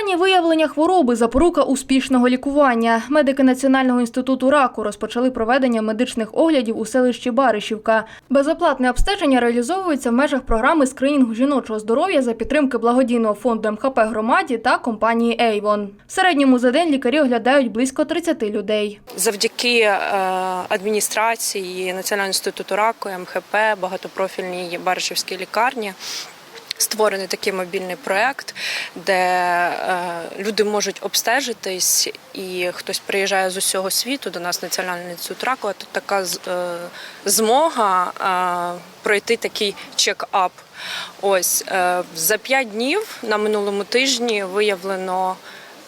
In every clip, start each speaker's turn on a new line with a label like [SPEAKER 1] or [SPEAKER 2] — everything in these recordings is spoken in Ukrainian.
[SPEAKER 1] Раннє виявлення хвороби запорука успішного лікування. Медики Національного інституту раку розпочали проведення медичних оглядів у селищі Баришівка. Безоплатне обстеження реалізовується в межах програми скринінгу жіночого здоров'я за підтримки благодійного фонду МХП громаді та компанії Ейвон. В середньому за день лікарі оглядають близько 30 людей.
[SPEAKER 2] Завдяки е, адміністрації Національного інституту раку, МХП, багатопрофільній Баришівській лікарні. Створений такий мобільний проект, де е, люди можуть обстежитись, і хтось приїжджає з усього світу до нас, Національний інститут раку. Тут така е, змога е, пройти такий чек-ап. Ось за п'ять днів на минулому тижні виявлено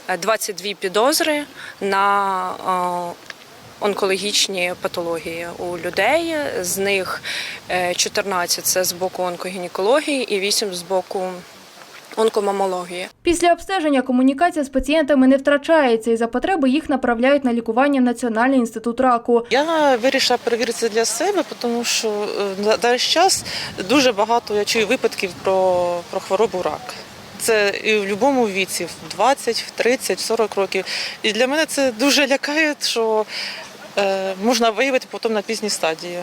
[SPEAKER 2] е, 22 підозри на онкологічні патології у людей. З них е, 14 – це з боку онкогінекології і 8 з боку онкомамології.
[SPEAKER 1] Після обстеження комунікація з пацієнтами не втрачається і за потреби їх направляють на лікування в Національний інститут раку.
[SPEAKER 3] Я вирішила перевірити для себе, тому що е, на даний час дуже багато я чую випадків про, про хворобу рак. Це і в будь-якому віці, в 20, в 30, в 40 років. І для мене це дуже лякає, що е, можна виявити потім на пізній стадії.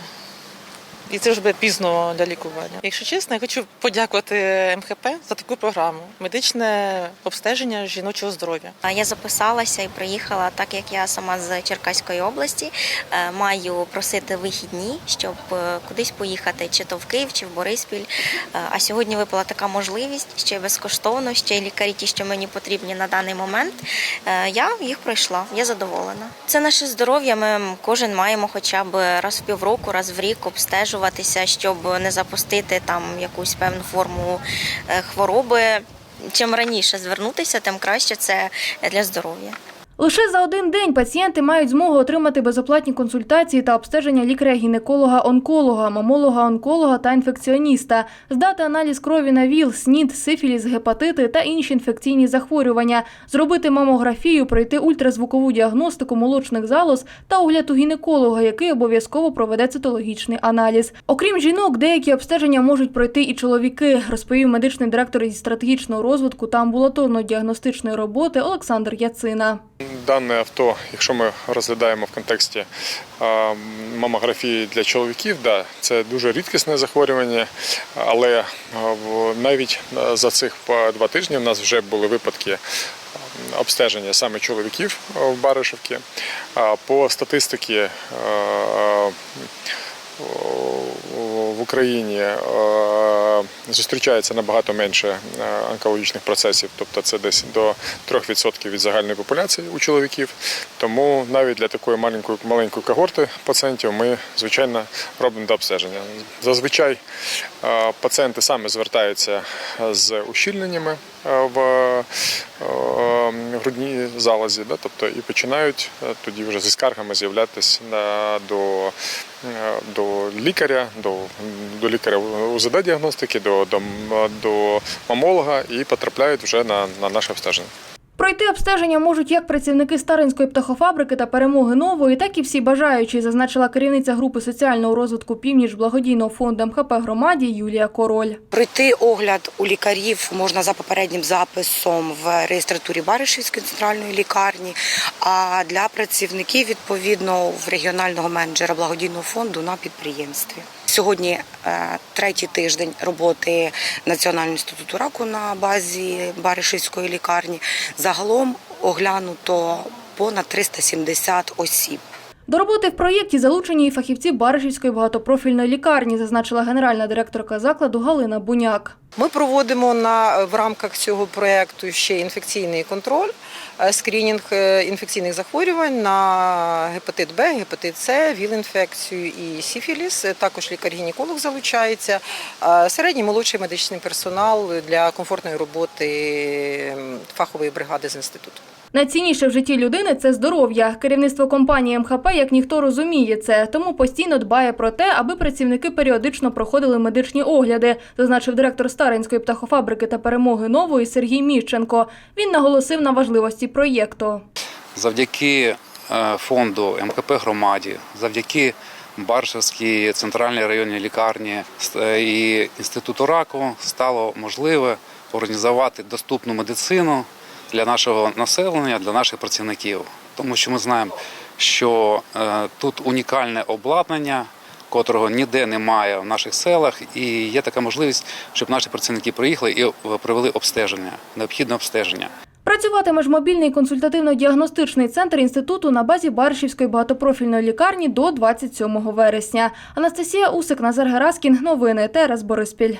[SPEAKER 3] І це вже пізно для лікування. Якщо чесно, я хочу подякувати МХП за таку програму медичне обстеження жіночого здоров'я.
[SPEAKER 4] Я записалася і приїхала, так як я сама з Черкаської області. е, Маю просити вихідні, щоб е, кудись поїхати, чи то в Київ, чи в Бориспіль. Е, А сьогодні випала така можливість ще безкоштовно, ще й лікарі, ті, що мені потрібні на даний момент. Я їх пройшла, я задоволена. Це наше здоров'я. Ми кожен маємо хоча б раз в півроку, раз в рік обстежуватися, щоб не запустити там якусь певну форму е, хвороби. Чим раніше звернутися, тим краще це для здоров'я.
[SPEAKER 1] Лише за один день пацієнти мають змогу отримати безоплатні консультації та обстеження лікаря-гінеколога-онколога, мамолога-онколога та інфекціоніста, здати аналіз крові на ВІЛ, СНІД, сифіліс, гепатити та інші інфекційні захворювання, зробити мамографію, пройти ультразвукову діагностику молочних залоз та огляд у гінеколога, який обов'язково проведе цитологічний аналіз. Окрім жінок, деякі обстеження можуть пройти і чоловіки, розповів медичний директор зі стратегічного розвитку та амбулаторно-діагностичної роботи Олександр Яцина.
[SPEAKER 5] Дане авто, якщо ми розглядаємо в контексті мамографії для чоловіків, да, це дуже рідкісне захворювання, але навіть за цих два тижні в нас вже були випадки обстеження саме чоловіків в Баришівці. По статистиці в Україні зустрічається набагато менше е, онкологічних процесів, тобто це десь до 3% від загальної популяції у чоловіків. Тому навіть для такої маленької маленької когорти пацієнтів ми звичайно робимо до обстеження. Зазвичай е, пацієнти саме звертаються з ущільненнями е, в е, грудній залозі, да, тобто і починають е, тоді вже зі скаргами з'являтися до, е, до лікаря, до, до лікаря УЗД-діагностики, до, до, до мамолога і потрапляють вже на, на наше обстеження.
[SPEAKER 1] Пройти обстеження можуть як працівники Старинської птахофабрики та перемоги нової, так і всі бажаючі, зазначила керівниця групи соціального розвитку північ благодійного фонду МХП громаді Юлія Король.
[SPEAKER 6] Пройти огляд у лікарів можна за попереднім записом в реєстратурі Баришівської центральної лікарні, а для працівників відповідно в регіонального менеджера благодійного фонду на підприємстві. Сьогодні е, третій тиждень роботи Національного інституту раку на базі Баришівської лікарні. Загалом оглянуто понад 370 осіб.
[SPEAKER 1] До роботи в проєкті залучені і фахівці Баришівської багатопрофільної лікарні, зазначила генеральна директорка закладу Галина Буняк.
[SPEAKER 7] Ми проводимо на в рамках цього проекту ще інфекційний контроль, е, скринінг е, інфекційних захворювань на гепатит Б, гепатит С, ВІЛ-інфекцію і сіфіліс. Е, Також лікар-гінеколог залучається. Середній молодший медичний персонал для комфортної роботи фахової бригади з інституту.
[SPEAKER 1] Найцінніше в житті людини це здоров'я. Керівництво компанії МХП як ніхто розуміє це, тому постійно дбає про те, аби працівники періодично проходили медичні огляди, зазначив директор Старинської птахофабрики та перемоги нової Сергій Міщенко. Він наголосив на важливості проєкту.
[SPEAKER 8] завдяки е, фонду МКП громаді, завдяки Баршевській центральній районній лікарні е, і інституту раку стало можливе організувати доступну медицину для нашого населення, для наших працівників. Тому що ми знаємо, що е, тут унікальне обладнання, котрого ніде немає в наших селах, і є така можливість, щоб наші працівники приїхали і е, провели обстеження, необхідне обстеження.
[SPEAKER 1] Працюватиме ж мобільний консультативно-діагностичний центр інституту на базі Баришівської багатопрофільної лікарні до 27 вересня. Анастасія Усик, Назар Гераскін. Новини ТРС Бориспіль.